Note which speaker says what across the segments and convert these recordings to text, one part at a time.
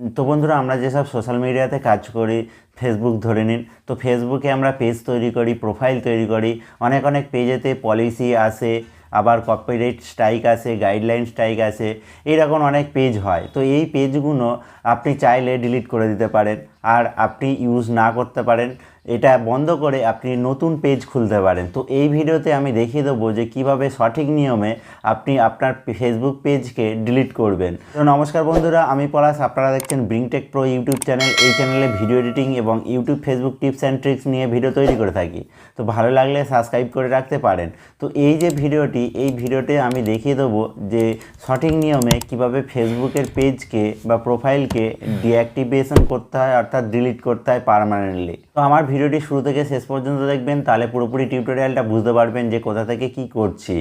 Speaker 1: তো বন্ধুরা, আমরা যেসব সোশ্যাল মিডিয়াতে কাজ করি ফেসবুক ধরে নিন, তো ফেসবুকে আমরা পেজ তৈরি করি প্রোফাইল তৈরি করি। অনেক অনেক পেজেতে পলিসি আসে, আবার কপিরাইট স্ট্রাইক আসে গাইডলাইন স্ট্রাইক আসে এইরকম অনেক পেজ হয়। তো এই পেজগুলো আপনি চাইলে ডিলিট করে দিতে পারেন, আর আপনি ইউজ না করতে পারেন। এটা বন্ধ করে আপনি নতুন পেজ খুলতে পারেন। তো এই ভিডিওতে আমি দেখিয়ে দেবো যে কীভাবে সঠিক নিয়মে আপনি আপনার ফেসবুক পেজকে ডিলিট করবেন। তো নমস্কার বন্ধুরা, আমি পলাশ। আপনারা দেখছেন ব্রিংটেক প্রো ইউটিউব চ্যানেল এই চ্যানেলে ভিডিও এডিটিং এবং YouTube Facebook tips and tricks নিয়ে ভিডিও তৈরি করে থাকি। তো ভালো লাগলে সাবস্ক্রাইব করে রাখতে পারেন। তো এই যে ভিডিওটি, এই ভিডিওতে আমি দেখিয়ে দেবো যে সঠিক নিয়মে কীভাবে ফেসবুকের পেজকে বা প্রোফাইলকে ডিঅ্যাক্টিভেশন করতে হয়, অর্থাৎ ডিলিট করতে হয় পারমানেন্টলি তো আমার ভিডিওটি শুরু থেকে শেষ পর্যন্ত দেখবেন, তাহলে পুরোপুরি টিউটোরিয়ালটা বুঝতে পারবেন যে কোথা থেকে কি করছি।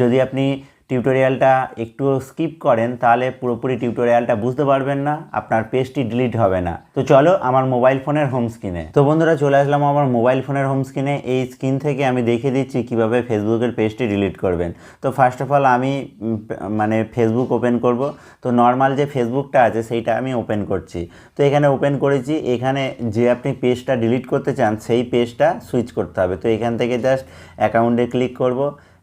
Speaker 1: যদি আপনি টিউটোরিয়ালটা একটু স্কিপ করেন, তাহলে পুরোপুরি টিউটোরিয়ালটা বুঝতে পারবেন না, আপনার পেজটি ডিলিট হবে না। তো চলো আমার মোবাইল ফোনের হোম স্ক্রিনে। তো বন্ধুরা, চলে আসলাম আমার মোবাইল ফোনের হোম স্ক্রিনে। এই স্ক্রিন থেকে আমি দেখিয়ে দিচ্ছি কীভাবে ফেসবুকের পেজটি ডিলিট করবেন। তো ফার্স্ট অফ অল আমি মানে ফেসবুক ওপেন করব। তো নর্মাল যে ফেসবুকটা আছে, সেইটা আমি ওপেন করছি। তো এখানে ওপেন করেছি। এখানে যে আপনি পেজটা ডিলিট করতে চান, সেই পেজটা সুইচ করতে হবে। তো এখান থেকে জাস্ট অ্যাকাউন্টে ক্লিক করব।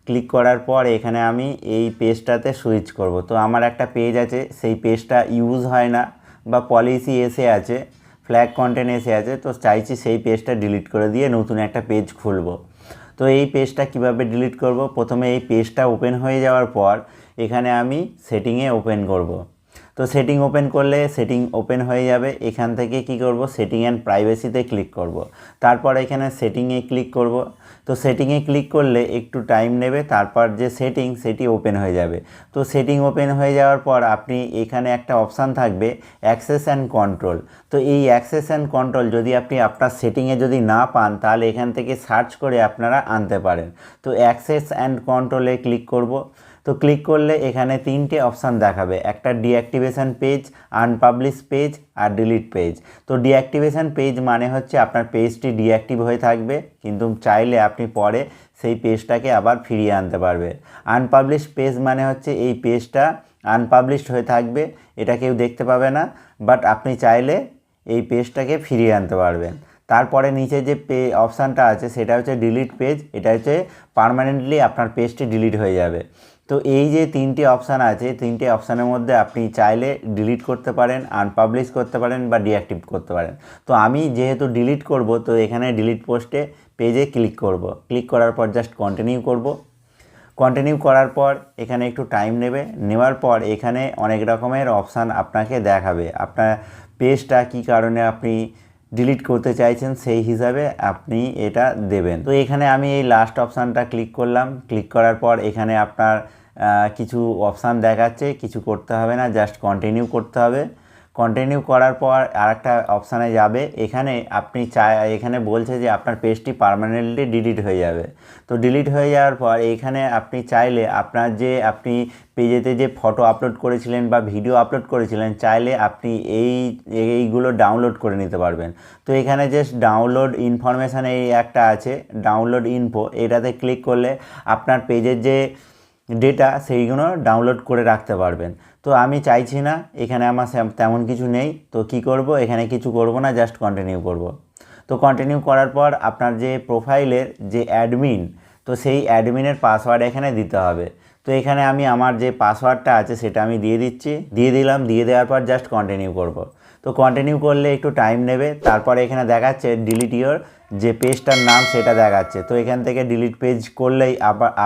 Speaker 1: ক্লিক করার পর এখানে আমি এই পেজটাতে সুইচ করব। তো আমার একটা পেজ আছে, সেই পেজটা ইউজ হয় না বা পলিসি এসে আছে, ফ্ল্যাগ কন্টেন্ট এসে আছে, তো চাইছি সেই পেজটা ডিলিট করে দিয়ে নতুন একটা পেজ খুলব। তো এই পেজটা কীভাবে ডিলিট করব? প্রথমে এই পেজটা ওপেন হয়ে যাওয়ার পর এখানে আমি সেটিংয়ে ওপেন করব। তো সেটিং ওপেন করলে সেটিং ওপেন হয়ে যাবে। এখান থেকে কি করব? সেটিং অ্যান্ড প্রাইভেসিতে ক্লিক করব। তারপর এখানে সেটিংয়ে ক্লিক করব। তো সেটিংয়ে ক্লিক করলে একটু টাইম নেবে। তারপর যে সেটিং সেটি ওপেন হয়ে যাবে। তো সেটিং ওপেন হয়ে যাওয়ার পর আপনি এখানে একটা অপশান থাকবে অ্যাক্সেস অ্যান্ড কন্ট্রোল তো এই অ্যাক্সেস অ্যান্ড কন্ট্রোল যদি আপনি আপনার সেটিংয়ে যদি না পান, তাহলে এখান থেকে সার্চ করে আপনারা আনতে পারেন। তো অ্যাক্সেস অ্যান্ড কন্ট্রোলে ক্লিক করব। তো ক্লিক করলে এখানে তিনটে অপশান দেখাবে। একটা ডিঅ্যাক্টিভেশন পেজ আনপাবলিশ পেজ আর ডিলিট পেজ তো ডিঅ্যাক্টিভেশন পেজ মানে হচ্ছে আপনার পেজটি ডিঅ্যাক্টিভ হয়ে থাকবে, কিন্তু চাইলে আপনি পরে সেই পেজটাকে আবার ফিরিয়ে আনতে পারবে আনপাবলিশ পেজ মানে হচ্ছে এই পেজটা আনপাবলিশড হয়ে থাকবে, এটা কেউ দেখতে পাবে না বাট আপনি চাইলে এই পেজটাকে ফিরিয়ে আনতে পারবেন। তারপরে নিচে যে পে অপশানটা আছে, সেটা হচ্ছে ডিলিট পেজ এটা হচ্ছে পার্মানেন্টলি আপনার পেজটি ডিলিট হয়ে যাবে। তো এই যে তিনটে অপশান আছে, তিনটে অপশানের মধ্যে আপনি চাইলে ডিলিট করতে পারেন আনপাবলিশ করতে পারেন বা ডিঅ্যাক্টিভ করতে পারেন। তো আমি যেহেতু ডিলিট করব, তো এখানে ডিলিট পোস্টে পেজে ক্লিক করব। ক্লিক করার পর জাস্ট কন্টিনিউ করব। কন্টিনিউ করার পর এখানে একটু টাইম নেবে। নেওয়ার পর এখানে অনেক রকমের অপশান আপনাকে দেখাবে। আপনার পেজটা কী কারণে আপনি ডিলিট করতে চাইছেন, সেই হিসাবে আপনি এটা দেবেন। তো এখানে আমি এই লাস্ট অপশানটা ক্লিক করলাম। ক্লিক করার পর এখানে আপনার কিছু অপশান দেখাচ্ছে, কিছু করতে হবে না জাস্ট কন্টিনিউ করতে হবে। কন্টিনিউ করার পর আরেকটা অপশানে যাবে। এখানে আপনি চাই, এখানে বলছে যে আপনার পেজটি পার্মানেন্টলি ডিলিট হয়ে যাবে। তো ডিলিট হয়ে যাওয়ার পর এখানে আপনি চাইলে আপনার যে আপনি পেজেতে যে ফটো আপলোড করেছিলেন বা ভিডিও আপলোড করেছিলেন, চাইলে আপনি এই, এইগুলো ডাউনলোড করে নিতে পারবেন। তো এখানে জাস্ট ডাউনলোড ইনফরমেশান এই একটা আছে ডাউনলোড ইনফো এটাতে ক্লিক করলে আপনার পেজের যে ডেটা সেইগুলো ডাউনলোড করে রাখতে পারবেন। তো আমি চাইছি না, এখানে আমার তেমন কিছু নেই, তো কি করব? এখানে কিছু করব না জাস্ট কন্টিনিউ করব। তো কন্টিনিউ করার পর আপনার যে প্রোফাইলের যে অ্যাডমিন তো সেই অ্যাডমিনের পাসওয়ার্ড এখানে দিতে হবে। তো এখানে আমি আমার যে পাসওয়ার্ডটা আছে, সেটা আমি দিয়ে দিচ্ছি। দিয়ে দিলাম, দিয়ে দেওয়ার পর জাস্ট কন্টিনিউ করব। তো কন্টিনিউ করলে একটু টাইম নেবে, তারপরে এখানে দেখাচ্ছে ডিলিট ইওর যে পেজটার নাম সেটা দেখাচ্ছে। তো এখান থেকে ডিলিট পেজ করলেই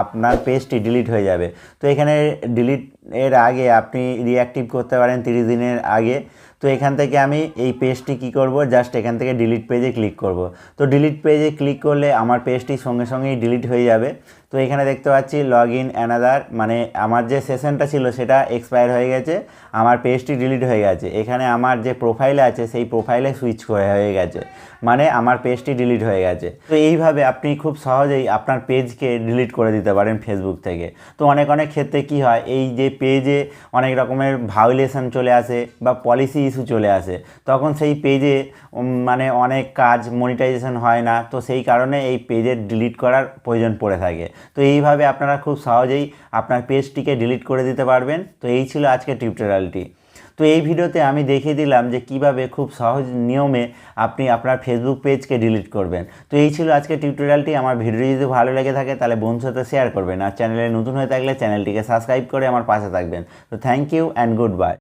Speaker 1: আপনার পেজটি ডিলিট হয়ে যাবে। তো এখানে ডিলিট এর আগে আপনি রিঅ্যাক্টিভ করতে পারেন তিরিশ দিনের আগে। তো এখান থেকে আমি এই পেজটি কি করব? জাস্ট এখান থেকে ডিলিট পেজে ক্লিক করব। তো ডিলিট পেজে ক্লিক করলে আমার পেজটি সঙ্গে সঙ্গেই ডিলিট হয়ে যাবে। তো এখানে দেখতে পাচ্ছি লগ ইন অ্যানাদার মানে আমার যে সেশনটা ছিল সেটা এক্সপায়ার হয়ে গেছে, আমার পেজটি ডিলিট হয়ে গেছে। এখানে আমার যে প্রোফাইলে আছে, সেই প্রোফাইলে সুইচ করে হয়ে গেছে। মানে আমার পেজটি ডিলিট হয়ে গেছে। তো এইভাবে আপনি খুব সহজেই আপনার পেজকে ডিলিট করে দিতে পারেন ফেসবুক থেকে। তো অনেক অনেক ক্ষেত্রে কি হয়, এই যে পেজে অনেক রকমের ভায়োলেশন চলে আসে বা পলিসি ইস্যু চলে আসে, তখন সেই পেজে মানে অনেক কাজ মনিটাইজেশন হয় না। তো সেই কারণে এই পেজের ডিলিট করার প্রয়োজন পড়ে থাকে। তো এইভাবে আপনারা খুব সহজেই আপনার পেজটিকে ডিলিট করে দিতে পারবেন। তো এই ছিল আজকের টিউটোরিয়ালটি তো তো এই ভিডিওতে আমি দেখিয়ে দিলাম যে কীভাবে খুব সহজ নিয়মে আপনি আপনার ফেসবুক পেজকে ডিলিট করবেন। তো এই ছিল আজকে টিউটোরিয়ালটি আমার ভিডিও যদি ভালো লেগে থাকে তাহলে বন্ধুর সাথে শেয়ার করবেন। আর চ্যানেলে নতুন হয়ে থাকলে চ্যানেলটিকে সাবস্ক্রাইব করে আমার পাশে থাকবেন। তো thank you and good bye